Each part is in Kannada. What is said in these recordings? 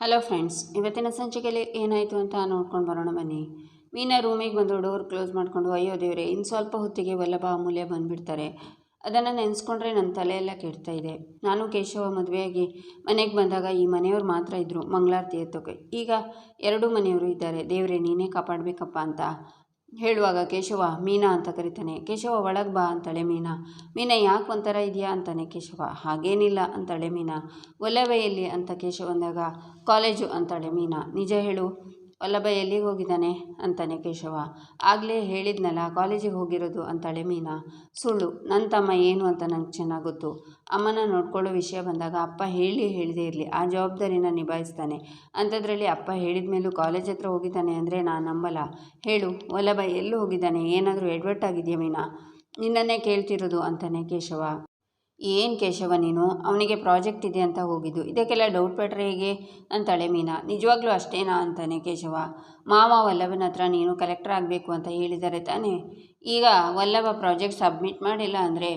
ಹಲೋ ಫ್ರೆಂಡ್ಸ್, ಇವತ್ತಿನ ಸಂಚಿಕೆಯಲ್ಲಿ ಏನಾಯಿತು ಅಂತ ನೋಡ್ಕೊಂಡು ಬರೋಣ ಬನ್ನಿ. ಮೀನಾ ರೂಮಿಗೆ ಬಂದು ಡೋರ್ ಕ್ಲೋಸ್ ಮಾಡಿಕೊಂಡು, ಅಯ್ಯೋ ದೇವ್ರೆ ಇನ್ನು ಸ್ವಲ್ಪ ಹೊತ್ತಿಗೆ ವಲ್ಲಭ ಅಮೂಲ್ಯ ಬಂದುಬಿಡ್ತಾರೆ. ಅದನ್ನು ನೆನೆಸ್ಕೊಂಡ್ರೆ ನನ್ನ ತಲೆಯೆಲ್ಲ ಕೆಡ್ತಾ ಇದೆ. ನಾನು ಕೇಶವ ಮದುವೆಯಾಗಿ ಮನೆಗೆ ಬಂದಾಗ ಈ ಮನೆಯವ್ರು ಮಾತ್ರ ಇದ್ದರು ಮಂಗಳಾರತಿ ಎತ್ತೋಕೆ. ಈಗ ಎರಡೂ ಮನೆಯವರು ಇದ್ದಾರೆ. ದೇವರೇ, ನೀನೇ ಕಾಪಾಡಬೇಕಪ್ಪ ಅಂತ ಹೇಳುವಾಗ ಕೇಶವ, ಮೀನಾ ಅಂತ ಕರಿತಾನೆ. ಕೇಶವ, ಒಳಗೆ ಬಾ ಅಂತಾಳೆ ಮೀನಾ. ಮೀನಾ, ಯಾಕೆ ಒಂಥರ ಇದೆಯಾ ಅಂತಾನೆ ಕೇಶವ. ಹಾಗೇನಿಲ್ಲ ಅಂತಾಳೆ ಮೀನಾ. ಒಲವೆಯಲ್ಲಿ ಅಂತ ಕೇಶವ ಅಂದಾಗ, ಕಾಲೇಜು ಅಂತಾಳೆ ಮೀನಾ. ನಿಜ ಹೇಳು ವಲ್ಲಭ ಎಲ್ಲಿಗೆ ಹೋಗಿದ್ದಾನೆ ಅಂತಾನೆ ಕೇಶವ. ಆಗಲೇ ಹೇಳಿದ್ನಲ್ಲ, ಕಾಲೇಜಿಗೆ ಹೋಗಿರೋದು ಅಂತಾಳೆ ಮೀನಾ. ಸುಳ್ಳು ನನ್ನ ತಮ್ಮ ಏನು ಅಂತ ನಂಗೆ ಚೆನ್ನಾಗಿ ಗೊತ್ತು. ಅಮ್ಮನ ನೋಡ್ಕೊಳ್ಳೋ ವಿಷಯ ಬಂದಾಗ ಅಪ್ಪ ಹೇಳಿ ಹೇಳಿದೆ ಇರಲಿ, ಆ ಜವಾಬ್ದಾರಿನ ನಿಭಾಯಿಸ್ತಾನೆ. ಅಂಥದ್ರಲ್ಲಿ ಅಪ್ಪ ಹೇಳಿದ ಮೇಲೂ ಕಾಲೇಜ್ ಹತ್ರ ಹೋಗಿದ್ದಾನೆ ಅಂದರೆ ನಾನು ನಂಬಲ್ಲ. ಹೇಳು ವಲ್ಲಭ ಎಲ್ಲೂ ಹೋಗಿದ್ದಾನೆ? ಏನಾದರೂ ಎಡ್ವರ್ಟ್ ಆಗಿದೆಯಾ ಮೀನಾ? ನಿನ್ನನ್ನೇ ಕೇಳ್ತಿರೋದು ಅಂತಾನೆ ಕೇಶವ. ಏನು ಕೇಶವ ನೀನು? ಅವನಿಗೆ ಪ್ರಾಜೆಕ್ಟ್ ಇದೆ ಅಂತ ಹೋಗಿದ್ದು. ಇದಕ್ಕೆಲ್ಲ ಡೌಟ್ ಪಡ್ರೆ ಹೇಗೆ? ಅಂತಾಳೆ ಮೀನಾ. ನಿಜವಾಗ್ಲೂ ಅಷ್ಟೇನಾ ಅಂತಾನೆ ಕೇಶವ. ಮಾವ ವಲ್ಲಭನ ಹತ್ರ ನೀನು ಕಲೆಕ್ಟರ್ ಆಗಬೇಕು ಅಂತ ಹೇಳಿದ್ದಾರೆ ತಾನೇ? ಈಗ ವಲ್ಲಭ ಪ್ರಾಜೆಕ್ಟ್ ಸಬ್ಮಿಟ್ ಮಾಡಿಲ್ಲ ಅಂದರೆ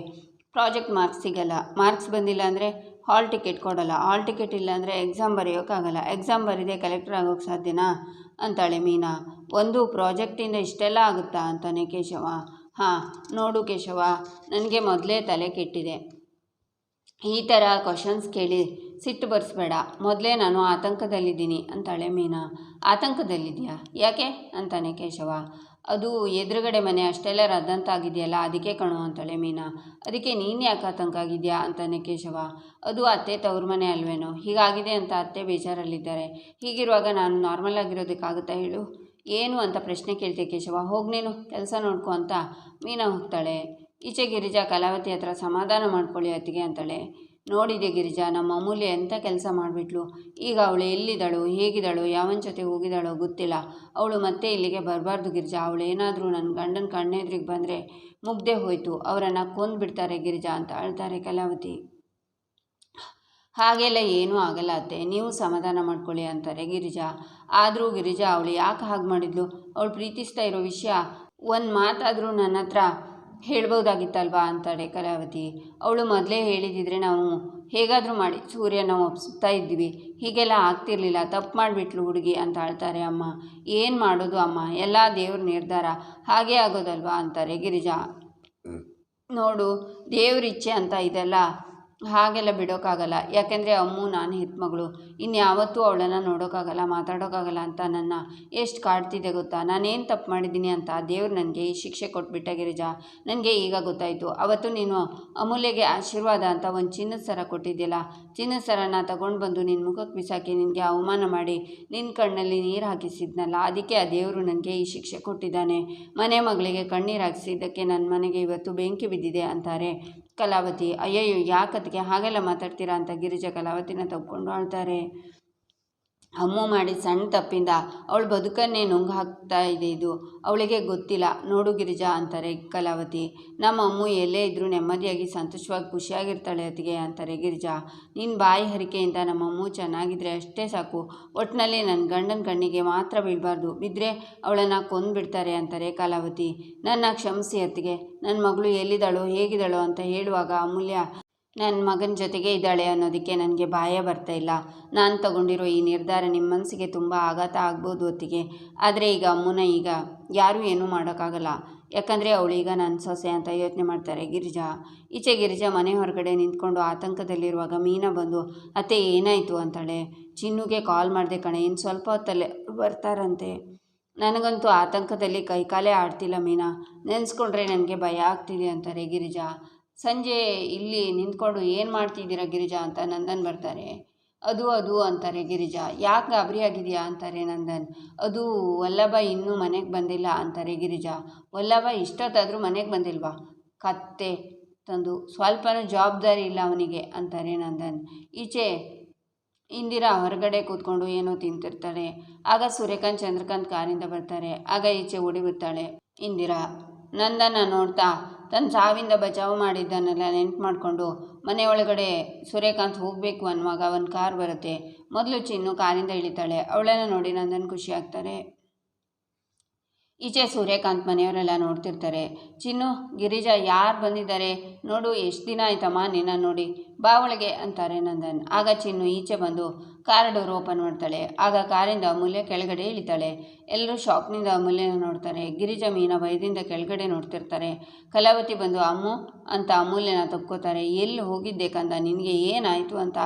ಪ್ರಾಜೆಕ್ಟ್ ಮಾರ್ಕ್ಸ್ ಸಿಗಲ್ಲ. ಮಾರ್ಕ್ಸ್ ಬಂದಿಲ್ಲ ಅಂದರೆ ಹಾಲ್ ಟಿಕೆಟ್ ಕೊಡೋಲ್ಲ. ಹಾಲ್ ಟಿಕೆಟ್ ಇಲ್ಲ ಅಂದರೆ ಎಕ್ಸಾಮ್ ಬರೆಯೋಕ್ಕಾಗಲ್ಲ ಎಕ್ಸಾಮ್ ಬರೀದೆ ಕಲೆಕ್ಟರ್ ಆಗೋಕ್ಕೆ ಸಾಧ್ಯನಾ? ಅಂತಾಳೆ ಮೀನಾ. ಒಂದು ಪ್ರಾಜೆಕ್ಟಿಂದ ಇಷ್ಟೆಲ್ಲ ಆಗುತ್ತಾ? ಅಂತಾನೆ ಕೇಶವ. ಹಾಂ, ನೋಡು ಕೇಶವ. ನನಗೆ ಮೊದಲೇ ತಲೆ ಕೆಟ್ಟಿದೆ. ಈ ಥರ ಕ್ವಶನ್ಸ್ ಕೇಳಿ ಸಿಟ್ಟು ಬರ್ಸ್ಬೇಡ. ಮೊದಲೇ ನಾನು ಆತಂಕದಲ್ಲಿದ್ದೀನಿ ಅಂತಾಳೆ ಮೀನಾ. ಆತಂಕದಲ್ಲಿದೆಯಾ ಯಾಕೆ? ಅಂತಾನೆ ಕೇಶವ. ಅದು ಎದುರುಗಡೆ ಮನೆ ಅಷ್ಟೆಲ್ಲ ರದ್ದಂತಾಗಿದೆಯಲ್ಲ, ಅದಕ್ಕೆ ಕಣೋ ಅಂತಾಳೆ ಮೀನಾ. ಅದಕ್ಕೆ ನೀನು ಯಾಕೆ ಆತಂಕ ಆಗಿದೆಯಾ ಅಂತಾನೆ ಕೇಶವ. ಅದು ಅತ್ತೆ ತವ್ರ ಮನೆ ಅಲ್ವೇನೋ? ಹೀಗಾಗಿದೆ ಅಂತ ಅತ್ತೆ ಬೇಜಾರಲ್ಲಿದ್ದಾರೆ. ಹೀಗಿರುವಾಗ ನಾನು ನಾರ್ಮಲ್ ಆಗಿರೋದಕ್ಕಾಗುತ್ತಾ ಹೇಳು? ಏನು ಅಂತ ಪ್ರಶ್ನೆ ಕೇಳ್ತೆ ಕೇಶವ. ಹೋಗಿ ಕೆಲಸ ನೋಡ್ಕೊ ಅಂತ. ಮೀನಾ ಹೋಗ್ತಾಳೆ. ಈಚೆ ಗಿರಿಜಾ ಕಲಾವತಿ ಹತ್ರ ಸಮಾಧಾನ ಮಾಡ್ಕೊಳ್ಳಿ ಅತ್ತಿಗೆ ಅಂತಾಳೆ. ನೋಡಿದೆ ಗಿರಿಜಾ, ನಮ್ಮ ಅಮೂಲ್ಯ ಎಂಥ ಕೆಲಸ ಮಾಡಿಬಿಟ್ಲು? ಈಗ ಅವಳು ಎಲ್ಲಿದ್ದಾಳು? ಹೇಗಿದ್ದಾಳು? ಯಾವನ ಜೊತೆ ಹೋಗಿದ್ದಾಳೋ ಗೊತ್ತಿಲ್ಲ. ಅವಳು ಮತ್ತೆ ಇಲ್ಲಿಗೆ ಬರಬಾರ್ದು ಗಿರಿಜಾ. ಅವಳು ಏನಾದರೂ ನನ್ನ ಗಂಡನ ಕಣ್ಣೆದ್ರಿಗೆ ಬಂದರೆ ಮುಗ್ದೆ ಹೋಯಿತು. ಅವರನ್ನು ಕೊಂದುಬಿಡ್ತಾರೆ ಗಿರಿಜಾ ಅಂತ ಅಳ್ತಾರೆ ಕಲಾವತಿ. ಹಾಗೆಲ್ಲ ಏನೂ ಆಗಲ್ಲ ಅತ್ತೆ. ನೀವು ಸಮಾಧಾನ ಮಾಡ್ಕೊಳ್ಳಿ ಅಂತಾರೆ ಗಿರಿಜಾ. ಆದರೂ ಗಿರಿಜಾ, ಅವಳು ಯಾಕೆ ಹಾಗೆ ಮಾಡಿದ್ಲು? ಅವಳು ಪ್ರೀತಿಸ್ತಾ ಇರೋ ವಿಷಯ ಒಂದು ಮಾತಾದರೂ ನನ್ನ ಹತ್ರ ಹೇಳ್ಬೋದಾಗಿತ್ತಲ್ವಾ ಅಂತಾಳೆ ಕಲಾವತಿ ಅವಳು ಮೊದಲೇ ಹೇಳಿದಿದ್ರೆ ನಾವು ಹೇಗಾದರೂ ಮಾಡಿ ಸೂರ್ಯನ ಒಪ್ಸುತ್ತಾ ಇದ್ವಿ ಹೀಗೆಲ್ಲ ಆಗ್ತಿರ್ಲಿಲ್ಲ ತಪ್ಪು ಮಾಡಿಬಿಟ್ಲು ಹುಡುಗಿ ಅಂತ ಆಳ್ತಾರೆ ಅಮ್ಮ. ಏನು ಮಾಡೋದು ಅಮ್ಮ? ಎಲ್ಲ ದೇವ್ರ ನಿರ್ಧಾರ ಹಾಗೆ ಆಗೋದಲ್ವಾ ಅಂತಾರೆ ಗಿರಿಜಾ ನೋಡು ದೇವ್ರ ಇಚ್ಛೆ ಅಂತ ಇದೆಲ್ಲ. ಹಾಗೆಲ್ಲ ಬಿಡೋಕ್ಕಾಗಲ್ಲ ಯಾಕೆಂದರೆ ಅಮ್ಮು, ನಾನು, ಹೆತ್ಮಗಳು, ಇನ್ಯಾವತ್ತೂ ಅವಳನ್ನು ನೋಡೋಕ್ಕಾಗಲ್ಲ ಮಾತಾಡೋಕ್ಕಾಗಲ್ಲ ಅಂತ ನನ್ನ ಎಷ್ಟು ಕಾಡ್ತಿದೆ ಗೊತ್ತಾ? ನಾನೇನು ತಪ್ಪು ಮಾಡಿದ್ದೀನಿ ಅಂತ ದೇವ್ರು ನನಗೆ ಈ ಶಿಕ್ಷೆ ಕೊಟ್ಬಿಟ್ಟ ಗಿರಿಜಾ. ನನಗೆ ಈಗ ಗೊತ್ತಾಯಿತು. ಅವತ್ತು ನೀನು ಅಮೂಲ್ಯಗೆ ಆಶೀರ್ವಾದ ಅಂತ ಒಂದು ಚಿನ್ನದ ಸರ ಕೊಟ್ಟಿದ್ದೀಯಲ್ಲ ಚಿನ್ನದ ಸರನ ತಗೊಂಡು ಬಂದು ನಿನ್ನ ಮುಖಕ್ಕೆ ಬಿಸಾಕಿ ನಿನಗೆ ಅವಮಾನ ಮಾಡಿ ನಿನ್ನ ಕಣ್ಣಲ್ಲಿ ನೀರು ಹಾಕಿಸಿದ್ನಲ್ಲ, ಅದಕ್ಕೆ ಆ ದೇವರು ನನಗೆ ಈ ಶಿಕ್ಷೆ ಕೊಟ್ಟಿದ್ದಾನೆ. ಮನೆ ಮಗಳಿಗೆ ಕಣ್ಣೀರು ಹಾಕಿಸಿದ್ದಕ್ಕೆ ನನ್ನ ಮನೆಗೆ ಇವತ್ತು ಬೆಂಕಿ ಬಿದ್ದಿದೆ ಅಂತಾರೆ. ಕಲಾವತಿ ಅಯ್ಯಯ್ಯೋ ಯಾಕತ್ತಿಗೆ ಹಾಗೆಲ್ಲ ಮಾತಾಡ್ತೀರಾ? ಅಂತ ಗಿರಿಜಾ ಕಲಾವತಿನ ತಗೊಂಡು ಆಳ್ತಾರೆ. ಅಮ್ಮು ಮಾಡಿ ಸಣ್ಣ ತಪ್ಪಿಂದ ಅವಳ ಬದುಕನ್ನೇ ನುಂಗು ಹಾಕ್ತಾ ಇದೆ ಇದು. ಅವಳಿಗೆ ಗೊತ್ತಿಲ್ಲ. ನೋಡು ಗಿರಿಜಾ ಅಂತಾರೆ ಕಲಾವತಿ. ನಮ್ಮ ಅಮ್ಮು ಎಲ್ಲೇ ಇದ್ದರೂ ನೆಮ್ಮದಿಯಾಗಿ ಸಂತೋಷವಾಗಿ ಖುಷಿಯಾಗಿರ್ತಾಳೆ ಅತ್ತಿಗೆ ಅಂತಾರೆ ಗಿರಿಜಾ. ನಿನ್ನ ಬಾಯಿ ಹರಿಕೆಯಿಂದ ನಮ್ಮ ಅಮ್ಮು ಚೆನ್ನಾಗಿದ್ರೆ ಅಷ್ಟೇ ಸಾಕು. ಒಟ್ಟಿನಲ್ಲಿ ನನ್ನ ಗಂಡನ ಕಣ್ಣಿಗೆ ಮಾತ್ರ ಬೀಳಬಾರ್ದು. ಬಿದ್ದರೆ ಅವಳನ್ನು ಕೊಂದುಬಿಡ್ತಾರೆ ಅಂತಾರೆ ಕಲಾವತಿ. ನನ್ನ ಕ್ಷಮಿಸಿ ಅತ್ತಿಗೆ. ನನ್ನ ಮಗಳು ಎಲ್ಲಿದ್ದಾಳೋ, ಹೇಗಿದ್ದಾಳೋ ಅಂತ ಹೇಳುವಾಗ ಅಮೂಲ್ಯ ನನ್ನ ಮಗನ ಜೊತೆಗೆ ಇದ್ದಾಳೆ ಅನ್ನೋದಕ್ಕೆ ನನಗೆ ಭಯ ಬರ್ತಾ ಇಲ್ಲ. ನಾನು ತಗೊಂಡಿರೋ ಈ ನಿರ್ಧಾರ ನಿಮ್ಮ ಮನಸ್ಸಿಗೆ ತುಂಬ ಆಘಾತ ಆಗ್ಬೋದು ಹೊತ್ತಿಗೆ ಆದರೆ ಈಗ ಅಮ್ಮನ ಈಗ ಯಾರೂ ಏನೂ ಮಾಡೋಕ್ಕಾಗಲ್ಲ. ಯಾಕಂದರೆ ಅವಳೀಗ ನನ್ನ ಸೊಸೆ ಅಂತ ಯೋಚನೆ ಮಾಡ್ತಾರೆ ಗಿರಿಜಾ. ಈಚೆ ಗಿರಿಜಾ ಮನೆ ಹೊರಗಡೆ ನಿಂತ್ಕೊಂಡು ಆತಂಕದಲ್ಲಿರುವಾಗ ಮೀನಾ ಬಂದು, ಅತ್ತೆ, ಏನಾಯಿತು? ಅಂತಾಳೆ. ಚಿನ್ನುಗೆ ಕಾಲ್ ಮಾಡಿದೆ ಕಣೆ ಇನ್ನು ಸ್ವಲ್ಪ ಹೊತ್ತಲ್ಲೇ ಬರ್ತಾರಂತೆ. ನನಗಂತೂ ಆತಂಕದಲ್ಲಿ ಕೈಕಾಲೇ ಆಡ್ತಿಲ್ಲ ಮೀನಾ. ನೆನೆಸ್ಕೊಂಡ್ರೆ ನನಗೆ ಭಯ ಆಗ್ತಿದೆ ಅಂತಾರೆ ಗಿರಿಜಾ. ಸಂಜೆ ಇಲ್ಲಿ ನಿಂತ್ಕೊಂಡು ಏನು ಮಾಡ್ತಿದ್ದೀರಾ ಗಿರಿಜಾ ಅಂತ ನಂದನ್ ಬರ್ತಾರೆ. ಅದು ಅದು ಅಂತಾರೆ ಗಿರಿಜಾ. ಯಾಕೆ ಗಾಬರಿ ಆಗಿದೆಯಾ ಅಂತಾರೆ ನಂದನ್. ಅದು ವಲ್ಲಭ ಇನ್ನೂ ಮನೆಗೆ ಬಂದಿಲ್ಲ ಅಂತಾರೆ ಗಿರಿಜಾ. ವಲ್ಲಭ ಇಷ್ಟೊತ್ತಾದರೂ ಮನೆಗೆ ಬಂದಿಲ್ವಾ? ಕತ್ತೆ ತಂದು, ಸ್ವಲ್ಪನೂ ಜವಾಬ್ದಾರಿ ಇಲ್ಲ ಅವನಿಗೆ ಅಂತಾರೆ ನಂದನ್. ಈಚೆ ಇಂದಿರಾ ಹೊರಗಡೆ ಕೂತ್ಕೊಂಡು ಏನೋ ತಿಂತಿರ್ತಾಳೆ. ಆಗ ಸೂರ್ಯಕಾಂತ್ ಚಂದ್ರಕಾಂತ್ ಕಾರಿಂದ ಬರ್ತಾರೆ. ಆಗ ಈಚೆ ಓಡಿ ಬರ್ತಾಳೆ ಇಂದಿರಾ. ನಂದನ ನೋಡ್ತಾ ತನ್ನ ಸಾವಿಂದ ಬಚಾವು ಮಾಡಿದ್ದನ್ನೆಲ್ಲ ನೆನ್ಪು ಮಾಡಿಕೊಂಡು ಮನೆ ಒಳಗಡೆ ಸೂರ್ಯಕಾಂತ್ ಹೋಗಬೇಕು ಅನ್ನುವಾಗ ಒಂದು ಕಾರ್ ಬರುತ್ತೆ. ಮೊದಲು ಚಿನ್ನು ಕಾರಿಂದ ಇಳಿತಾಳೆ. ಅವಳನ್ನು ನೋಡಿ ನಂದನ್ ಖುಷಿ ಆಗ್ತಾರೆ. ಈಚೆ ಸೂರ್ಯಕಾಂತ್ ಮನೆಯವರೆಲ್ಲ ನೋಡ್ತಿರ್ತಾರೆ. ಚಿನ್ನು, ಗಿರಿಜಾ ಯಾರು ಬಂದಿದ್ದಾರೆ? ನೋಡು, ಎಷ್ಟು ದಿನ ಆಯ್ತಮ್ಮ ನಿನ್ನ ನೋಡಿ. ಬಾ ಒಳಗೆ ಅಂತಾರೆ ನಂದನ್. ಆಗ ಚಿನ್ನು ಈಚೆ ಬಂದು ಕಾರ್ ಡೋರ್ ಓಪನ್ ಮಾಡ್ತಾಳೆ. ಆಗ ಕಾರಿಂದ ಅಮೂಲ್ಯ ಕೆಳಗಡೆ ಇಳಿತಾಳೆ. ಎಲ್ಲರೂ ಶಾಕ್ನಿಂದ ಅಮೂಲ್ಯನ ನೋಡ್ತಾರೆ. ಗಿರಿಜಾ ಮೀನ ಭಯದಿಂದ ಕೆಳಗಡೆ ನೋಡ್ತಿರ್ತಾರೆ. ಕಲಾವತಿ ಬಂದು, ಅಮ್ಮು, ಅಂತ ಅಮೂಲ್ಯನ ತಕ್ಕೋತಾರೆ ಎಲ್ಲಿ ಹೋಗಿದ್ದೆ ಕಂದ? ನಿನಗೆ ಏನಾಯಿತು ಅಂತ?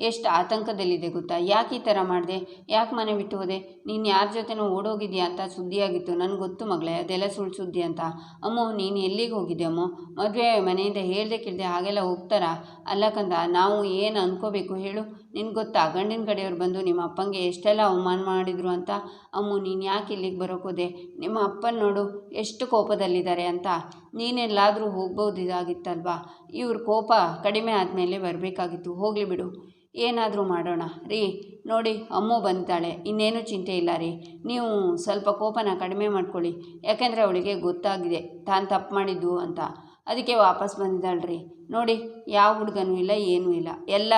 ಎಷ್ಟು ಆತಂಕದಲ್ಲಿದೆ ಗೊತ್ತಾ? ಯಾಕೆ ಈ ಥರ ಮಾಡಿದೆ? ಯಾಕೆ ಮನೆ ಬಿಟ್ಟು ಹೋದೆ? ನೀನು ಯಾರ ಜೊತೆನೂ ಓಡೋಗಿದ್ಯಾ ಅಂತ ಸುದ್ದಿಯಾಗಿತ್ತು. ನನಗೆ ಗೊತ್ತು ಮಗಳೇ, ಅದೆಲ್ಲ ಸುಳ್ಳು ಸುದ್ದಿ ಅಂತ. ಅಮ್ಮು, ನೀನು ಎಲ್ಲಿಗೆ ಹೋಗಿದ್ದೆ ಅಮ್ಮು? ಮದುವೆ ಮನೆಯಿಂದ ಹೇಳ್ದೆ ಕೇಳ್ದೆ ಹಾಗೆಲ್ಲ ಹೋಗ್ತಾರಾ? ಅಲ್ಲ ಕಂದ, ನಾವು ಏನು ಅನ್ಕೋಬೇಕು ಹೇಳು. ನಿನ್ಗೆ ಗೊತ್ತಾ? ಗಂಡಿನ ಕಡೆಯವ್ರು ಬಂದು ನಿಮ್ಮ ಅಪ್ಪಂಗೆ ಎಷ್ಟೆಲ್ಲ ಅವಮಾನ ಮಾಡಿದರು ಅಂತ, ಅಮ್ಮು, ನೀನು ಯಾಕೆ ಇಲ್ಲಿಗೆ ಬರೋಕೋದೆ? ನಿಮ್ಮ ಅಪ್ಪನ ನೋಡು, ಎಷ್ಟು ಕೋಪದಲ್ಲಿದ್ದಾರೆ ಅಂತ. ನೀನೆಲ್ಲಾದರೂ ಹೋಗ್ಬೋದಿದಾಗಿತ್ತಲ್ವಾ ಇವ್ರ ಕೋಪ ಕಡಿಮೆ ಆದಮೇಲೆ ಬರಬೇಕಾಗಿತ್ತು. ಹೋಗಲಿ ಬಿಡು. ಏನಾದರೂ ಮಾಡೋಣ. ರೀ, ನೋಡಿ, ಅಮ್ಮು ಬಂದಿದ್ದಾಳೆ. ಇನ್ನೇನು ಚಿಂತೆ ಇಲ್ಲ ರೀ. ನೀವು ಸ್ವಲ್ಪ ಕೋಪನ ಕಡಿಮೆ ಮಾಡ್ಕೊಳ್ಳಿ. ಯಾಕೆಂದರೆ ಅವಳಿಗೆ ಗೊತ್ತಾಗಿದೆ. ತಾನು ತಪ್ಪು ಮಾಡಿದ್ದು ಅಂತ. ಅದಕ್ಕೆ ವಾಪಸ್ ಬಂದಿದ್ದಾಳ್ರಿ. ನೋಡಿ, ಯಾವ ಹುಡುಗನೂ ಇಲ್ಲ, ಏನೂ ಇಲ್ಲ. ಎಲ್ಲ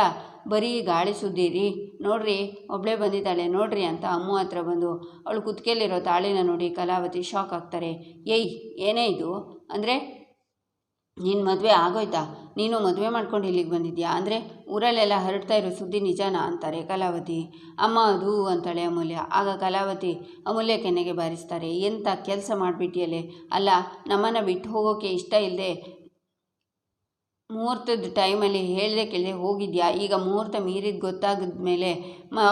ಬರೀ ಗಾಳಿ ಸುದ್ದಿ ರೀ. ನೋಡ್ರಿ ಒಬ್ಬಳೇ ಬಂದಿದ್ದಾಳೆ, ನೋಡ್ರಿ ಅಂತ ಅಮ್ಮು ಹತ್ರ ಬಂದು ಅವಳು ಕುತ್ಕೇಲಿರೋ ತಾಳಿನ ನೋಡಿ ಕಲಾವತಿ ಶಾಕ್ ಆಗ್ತಾರೆ. ಏಯ್, ಏನೇ ಇದು? ಅಂದರೆ ನಿನ್ನ ಮದುವೆ ಆಗೋಯ್ತಾ? ನೀನು ಮದುವೆ ಮಾಡ್ಕೊಂಡು ಇಲ್ಲಿಗೆ ಬಂದಿದ್ಯಾ? ಅಂದರೆ ಊರಲ್ಲೆಲ್ಲ ಹರಡ್ತಾ ಇರೋ ಸುದ್ದಿ ನಿಜಾನಾ ಅಂತಾರೆ ಕಲಾವತಿ. ಅಮ್ಮ ಅದು ಅಂತಾಳೆ ಅಮೂಲ್ಯ. ಆಗ ಕಲಾವತಿ, ಅಮೂಲ್ಯ ಕೆನ್ನೆಗೆ ಬಾರಿಸ್ತಾರೆ ಎಂಥ ಕೆಲಸ ಮಾಡಿಬಿಟ್ಟಿಯಲ್ಲೇ? ಅಲ್ಲ, ನಮ್ಮನ್ನು ಬಿಟ್ಟು ಹೋಗೋಕ್ಕೆ ಇಷ್ಟ ಇಲ್ಲದೆ ಮುಹೂರ್ತದ ಟೈಮಲ್ಲಿ ಹೇಳಿದೆ ಕೇಳದೆ ಹೋಗಿದ್ಯಾ? ಈಗ ಮುಹೂರ್ತ ಮೀರಿದ ಗೊತ್ತಾಗಿದ ಮೇಲೆ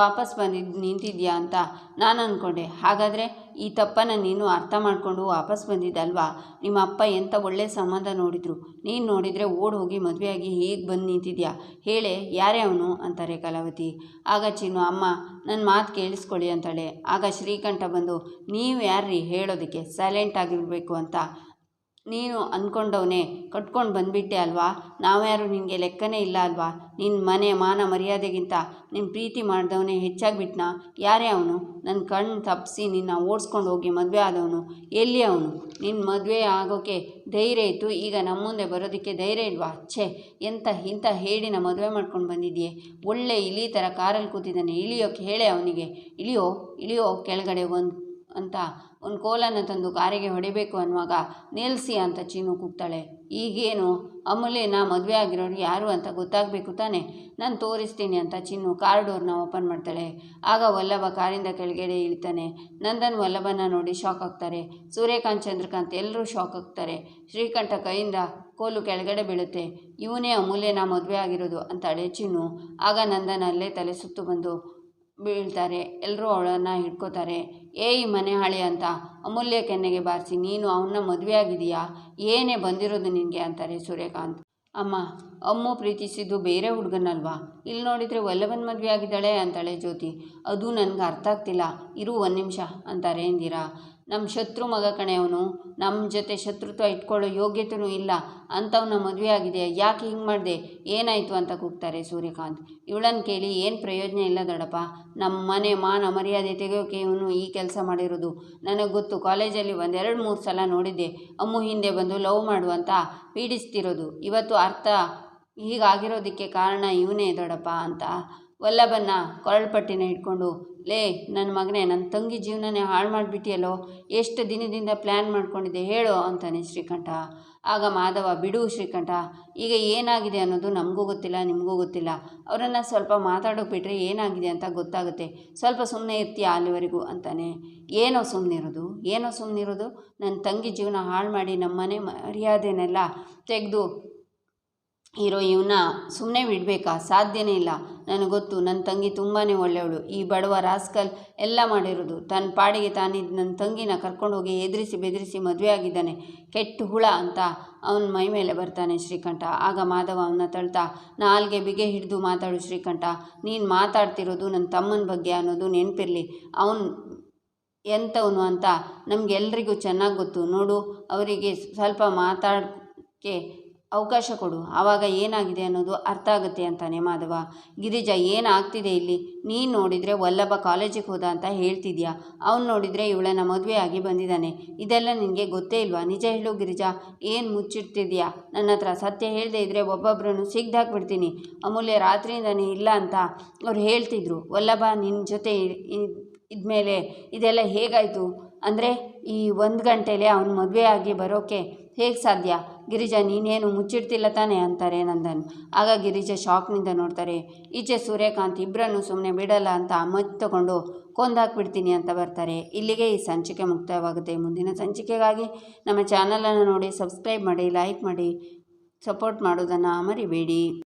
ವಾಪಸ್ ಬಂದಿದ್ದು ನಿಂತಿದ್ಯಾ ಅಂತ ನಾನು ಅಂದ್ಕೊಂಡೆ ಹಾಗಾದರೆ ಈ ತಪ್ಪನ್ನು ನೀನು ಅರ್ಥ ಮಾಡಿಕೊಂಡು ವಾಪಸ್ ಬಂದಿದ್ದಲ್ವಾ? ನಿಮ್ಮ ಅಪ್ಪ ಎಂಥ ಒಳ್ಳೆಯ ಸಂಬಂಧ ನೋಡಿದ್ರು. ನೀನು ನೋಡಿದರೆ ಓಡ್ ಹೋಗಿ ಮದುವೆಯಾಗಿ ಹೀಗೆ ಬಂದು ನಿಂತಿದ್ಯಾ? ಹೇಳೆ, ಯಾರೇ ಅವನು? ಅಂತಾರೆ ಕಲಾವತಿ. ಆಗ ಚಿನ್ನು, ಅಮ್ಮ ನನ್ನ ಮಾತು ಕೇಳಿಸ್ಕೊಳ್ಳಿ ಅಂತಾಳೆ. ಆಗ ಶ್ರೀಕಂಠ ಬಂದು, ನೀವು ಯಾರ್ರೀ ಹೇಳೋದಕ್ಕೆ? ಸೈಲೆಂಟ್ ಆಗಿರಬೇಕು ಅಂತ ನೀನು ಅಂದ್ಕೊಂಡವನೇ ಕಟ್ಕೊಂಡು ಬಂದುಬಿಟ್ಟೆ ಅಲ್ವಾ? ನಾವ್ಯಾರು ನಿನಗೆ ಲೆಕ್ಕನೇ ಇಲ್ಲ ಅಲ್ವಾ? ನಿನ್ನ ಮನೆ ಮಾನ ಮರ್ಯಾದೆಗಿಂತ ನಿನ್ನ ಪ್ರೀತಿ ಮಾಡಿದವನೇ ಹೆಚ್ಚಾಗಿಬಿಟ್ನಾ? ಯಾರೇ ಅವನು? ನನ್ನ ಕಣ್ಣು ತಪ್ಪಿಸಿ ನಿನ್ನ ಓಡಿಸ್ಕೊಂಡು ಹೋಗಿ ಮದುವೆ ಆದವನು ಎಲ್ಲಿ ಅವನು? ನಿನ್ನ ಮದುವೆ ಆಗೋಕ್ಕೆ ಧೈರ್ಯ ಇತ್ತು, ಈಗ ನಮ್ಮ ಮುಂದೆ ಬರೋದಕ್ಕೆ ಧೈರ್ಯ ಇಲ್ವಾ? ಛೇ ಎಂಥ ಇಂಥ ಹೇಡಿನ ಮದುವೆ ಮಾಡ್ಕೊಂಡು ಬಂದಿದ್ದೀಯೆ ಒಳ್ಳೆ ಇಲಿ ಥರ ಕಾರಲ್ಲಿ ಕೂತಿದ್ದಾನೆ ಇಳಿಯೋಕ್ಕೆ ಹೇಳೆ ಅವನಿಗೆ. ಇಳಿಯೋ ಇಳಿಯೋ ಕೆಳಗಡೆ ಒಂದು ಅಂತ ಒಂದು ಕೋಲನ್ನು ತಂದು ಕಾರಿಗೆ ಹೊಡಿಬೇಕು ಅನ್ನುವಾಗ ನಿಲ್ಲಿಸಿ ಅಂತ ಚೀನು ಕೂಗ್ತಾಳೆ. ಈಗೇನು? ಅಮೂಲ್ಯನ ಮದುವೆ ಆಗಿರೋರು ಯಾರು ಅಂತ ಗೊತ್ತಾಗಬೇಕು ತಾನೆ? ನಾನು ತೋರಿಸ್ತೀನಿ ಅಂತ ಚಿನ್ನು ಕಾರ್ ಡೋರ್ನ ಓಪನ್ ಮಾಡ್ತಾಳೆ. ಆಗ ವಲ್ಲಭ ಕಾರಿಂದ ಕೆಳಗಡೆ ಇಳಿತಾನೆ. ನಂದನ್ ವಲ್ಲಭನ ನೋಡಿ ಶಾಕ್ ಆಗ್ತಾರೆ. ಸೂರ್ಯಕಾಂತ್, ಚಂದ್ರಕಾಂತ್ ಎಲ್ಲರೂ ಶಾಕ್ ಆಗ್ತಾರೆ. ಶ್ರೀಕಂಠ ಕೈಯಿಂದ ಕೋಲು ಕೆಳಗಡೆ ಬೀಳುತ್ತೆ. ಇವನೇ ಅಮೂಲ್ಯನ ಮದುವೆ ಆಗಿರೋದು ಅಂತಾಳೆ ಚಿನ್ನು ಆಗ ನಂದನ್ ಅಲ್ಲೇ ತಲೆ ಸುತ್ತು ಬಂದು ಬೀಳ್ತಾರೆ ಎಲ್ಲರೂ ಅವಳನ್ನು ಹಿಡ್ಕೋತಾರೆ. ಏಯ್ ಮನೆ ಹಾಳಿ ಅಂತ, ಅಮೂಲ್ಯ ಕೆನ್ನೆಗೆ ಬಾರಿಸಿ, ನೀನು ಅವನ್ನ ಮದುವೆ ಆಗಿದೆಯಾ ಏನೇ ಬಂದಿರೋದು ನಿನಗೆ? ಅಂತಾರೆ ಸೂರ್ಯಕಾಂತ್. ಅಮ್ಮ, ಅಮ್ಮು ಪ್ರೀತಿಸಿದ್ದು ಬೇರೆ ಹುಡುಗನಲ್ವಾ? ಇಲ್ಲಿ ನೋಡಿದರೆ ಒಲ್ಲವನ್ ಮದುವೆ ಆಗಿದ್ದಾಳೆ ಅಂತಾಳೆ ಜ್ಯೋತಿ. ಅದು ನನಗೆ ಅರ್ಥ ಆಗ್ತಿಲ್ಲ, ಇರು ಒಂದು ನಿಮಿಷ, ಅಂತಾರೆ ಇಂದಿರಾ. ನಮ್ಮ ಶತ್ರು ಮಗ ಕಣೆ ಅವನು. ನಮ್ಮ ಜೊತೆ ಶತ್ರುತ್ವ ಇಟ್ಕೊಳ್ಳೋ ಯೋಗ್ಯತೆಯೂ ಇಲ್ಲ. ಅಂಥವನ್ನ ಮದುವೆ ಆಗಿದೆ. ಯಾಕೆ ಹಿಂಗೆ ಮಾಡಿದೆ? ಏನಾಯಿತು ಅಂತ ಕೂಗ್ತಾರೆ ಸೂರ್ಯಕಾಂತ್. ಇವಳನ್ನು ಕೇಳಿ ಏನು ಪ್ರಯೋಜನ ಇಲ್ಲ ದೊಡ್ಡಪ್ಪ ನಮ್ಮ ಮನೆ ಮಾನ ಮರ್ಯಾದೆ ತೆಗೆಯೋಕೆ ಇವನು ಈ ಕೆಲಸ ಮಾಡಿರೋದು. ನನಗೆ ಗೊತ್ತು, ಕಾಲೇಜಲ್ಲಿ ಒಂದೆರಡು ಮೂರು ಸಲ ನೋಡಿದ್ದೆ. ಅಮ್ಮು ಹಿಂದೆ ಬಂದು ಲವ್ ಮಾಡುವಂತ ಪೀಡಿಸ್ತಿರೋದು. ಇವತ್ತು ಅರ್ಥ ಹೀಗಾಗಿರೋದಕ್ಕೆ ಕಾರಣ ಇವನೇ ದೊಡ್ಡಪ್ಪ ಅಂತ ವಲ್ಲಭನ್ನ ಕೊರಳ್ಪಟ್ಟಿನ ಇಟ್ಕೊಂಡು ಲೇ ನನ್ನ ಮಗನೇ ನನ್ನ ತಂಗಿ ಜೀವನನೇ ಹಾಳು ಮಾಡಿಬಿಟ್ಟಿಯಲ್ಲೋ ಎಷ್ಟು ದಿನದಿಂದ ಪ್ಲ್ಯಾನ್ ಮಾಡ್ಕೊಂಡಿದ್ದೆ ಹೇಳು ಅಂತಾನೆ ಶ್ರೀಕಂಠ. ಆಗ ಮಾಧವ, ಬಿಡು ಶ್ರೀಕಂಠ, ಈಗ ಏನಾಗಿದೆ ಅನ್ನೋದು ನಮಗೂ ಗೊತ್ತಿಲ್ಲ, ನಿಮಗೂ ಗೊತ್ತಿಲ್ಲ. ಅವರನ್ನು ಸ್ವಲ್ಪ ಮಾತಾಡೋಕೆ ಬಿಟ್ಟರೆ ಏನಾಗಿದೆ ಅಂತ ಗೊತ್ತಾಗುತ್ತೆ. ಸ್ವಲ್ಪ ಸುಮ್ಮನೆ ಇರ್ತೀಯ ಅಲ್ಲಿವರೆಗೂ? ಅಂತಾನೆ. ಏನೋ ಸುಮ್ಮನಿರೋದು ಏನೋ ಸುಮ್ಮನಿರೋದು ನನ್ನ ತಂಗಿ ಜೀವನ ಹಾಳು ಮಾಡಿ ನಮ್ಮನೆ ಮರ್ಯಾದೆನೆಲ್ಲ ತೆಗೆದು ಇರೋ ಇವನ್ನ ಸುಮ್ಮನೆ ಬಿಡಬೇಕಾ? ಸಾಧ್ಯನೇ ಇಲ್ಲ. ನನಗೆ ಗೊತ್ತು ನನ್ನ ತಂಗಿ ತುಂಬಾ ಒಳ್ಳೆಯವಳು. ಈ ಬಡವ ರಾಸ್ಕಲ್ ಎಲ್ಲ ಮಾಡಿರೋದು. ತನ್ನ ಪಾಡಿಗೆ ತಾನಿದ್ದು ನನ್ನ ತಂಗಿನ ಕರ್ಕೊಂಡು ಹೋಗಿ ಎದುರಿಸಿ ಬೆದರಿಸಿ ಮದುವೆ ಆಗಿದ್ದಾನೆ. ಕೆಟ್ಟ ಹುಳ ಅಂತ ಅವನ ಮೈ ಮೇಲೆ ಬರ್ತಾನೆ ಶ್ರೀಕಂಠ. ಆಗ ಮಾಧವ ಅವನ ತಳ್ತಾ, ನಾಲ್ಗೆ ಬಿಗೆ ಹಿಡಿದು ಮಾತಾಡು ಶ್ರೀಕಂಠ. ನೀನು ಮಾತಾಡ್ತಿರೋದು ನನ್ನ ತಮ್ಮನ ಬಗ್ಗೆ ಅನ್ನೋದು ನೆನಪಿರಲಿ. ಅವನು ಎಂಥವನು ಅಂತ ನಮಗೆಲ್ರಿಗೂ ಚೆನ್ನಾಗಿ ಗೊತ್ತು. ನೋಡು, ಅವರಿಗೆ ಸ್ವಲ್ಪ ಮಾತಾಡೋಕ್ಕೆ ಅವಕಾಶ ಕೊಡು. ಆವಾಗ ಏನಾಗಿದೆ ಅನ್ನೋದು ಅರ್ಥ ಆಗುತ್ತೆ ಅಂತಾನೆ ಮಾಧವ. ಗಿರಿಜಾ ಏನಾಗ್ತಿದೆ ಇಲ್ಲಿ? ನೀನು ನೋಡಿದರೆ ವಲ್ಲಭ ಕಾಲೇಜಿಗೆ ಹೋದ ಅಂತ ಹೇಳ್ತಿದ್ಯಾ? ಅವ್ನು ನೋಡಿದರೆ ಇವಳನ್ನ ಮದುವೆ ಆಗಿ ಬಂದಿದ್ದಾನೆ ಇದೆಲ್ಲ ನಿನಗೆ ಗೊತ್ತೇ ಇಲ್ವಾ? ನಿಜ ಹೇಳು ಗಿರಿಜಾ. ಏನು ಮುಚ್ಚಿಡ್ತಿದ್ಯಾ? ನನ್ನ ಹತ್ರ ಸತ್ಯ ಹೇಳದೆ ಇದ್ದರೆ ಒಬ್ಬೊಬ್ಬರನ್ನು ಸಿಗ್ದಾಕ್ಬಿಡ್ತೀನಿ. ಅಮೂಲ್ಯ ರಾತ್ರಿಯಿಂದನೇ ಇಲ್ಲ ಅಂತ ಅವ್ರು ಹೇಳ್ತಿದ್ರು. ವಲ್ಲಭ ನಿನ್ನ ಜೊತೆ ಇದ್ಮೇಲೆ ಇದೆಲ್ಲ ಹೇಗಾಯಿತು? ಅಂದರೆ ಈ ಒಂದು ಗಂಟೆಲೇ ಅವನು ಮದುವೆ ಆಗಿ ಬರೋಕ್ಕೆ ಹೇಗೆ ಸಾಧ್ಯ? ಗಿರಿಜಾ, ನೀನೇನು ಮುಚ್ಚಿಡ್ತಿಲ್ಲ ತಾನೆ ಅಂತಾರೆ ನಂದನ್. ಆಗ ಗಿರಿಜಾ ಶಾಕ್ನಿಂದ ನೋಡ್ತಾರೆ, ಈಚೆ ಸೂರ್ಯಕಾಂತ್ ಇಬ್ಬರನ್ನು ಸುಮ್ಮನೆ ಬಿಡಲ್ಲ ಅಂತ ಮದ್ದು ತಗೊಂಡು ಕೊಂದಾಕ್ಬಿಡ್ತೀನಿ ಅಂತ ಬರ್ತಾರೆ. ಇಲ್ಲಿಗೆ ಈ ಸಂಚಿಕೆ ಮುಕ್ತಾಯವಾಗುತ್ತೆ ಮುಂದಿನ ಸಂಚಿಕೆಗಾಗಿ ನಮ್ಮ ಚಾನಲನ್ನು ನೋಡಿ ಸಬ್ಸ್ಕ್ರೈಬ್ ಮಾಡಿ ಲೈಕ್ ಮಾಡಿ ಸಪೋರ್ಟ್ ಮಾಡೋದನ್ನು ಮರಿಬೇಡಿ.